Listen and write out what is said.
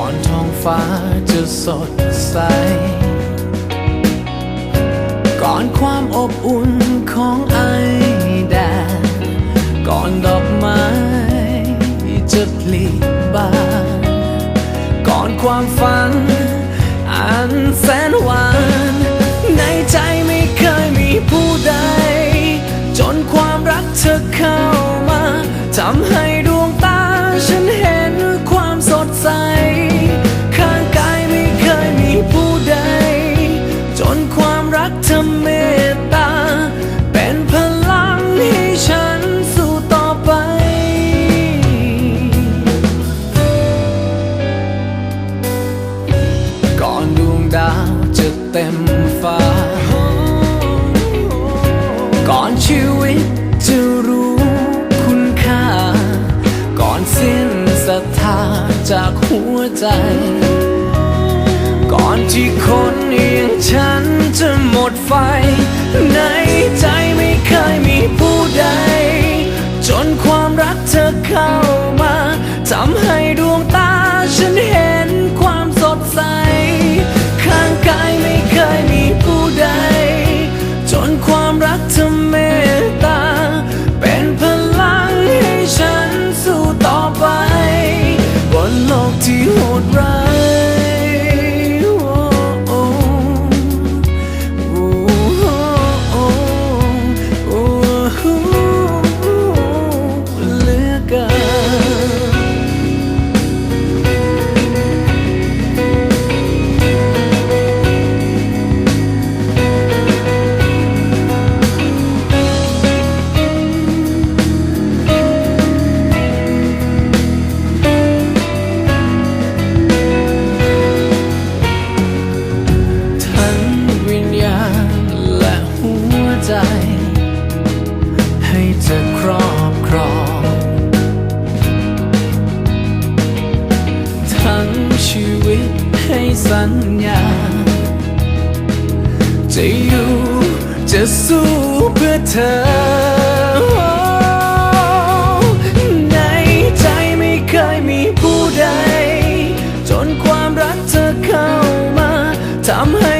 ่อนท้องฟ้าจะสดใส ก่อนความอบอุ่นของไอแดดก่อนดอกไม้จะผลิบานก่อนความฝัน อันแสนหวาน ในใจไม่เคยมีผู้ใด จนความรักเธอเข้ามาทำให้ จะเต็มฟ้า ก่อนชีวิตจะรู้คุณค่า ก่อนสิ้นศรัทธาจากหัวใจ ก่อนที่คนอย่างฉันจะหมดไฟ ในใจไม่เคยมีผู้ใด จนความรักเธอเข้ามาทำให้ บนโลกที่โหดร้าย ให้เธครอบครอง ทั้งชีวิตให้สัญญา จะอยู่จะสู้เพื่อเธอทำให้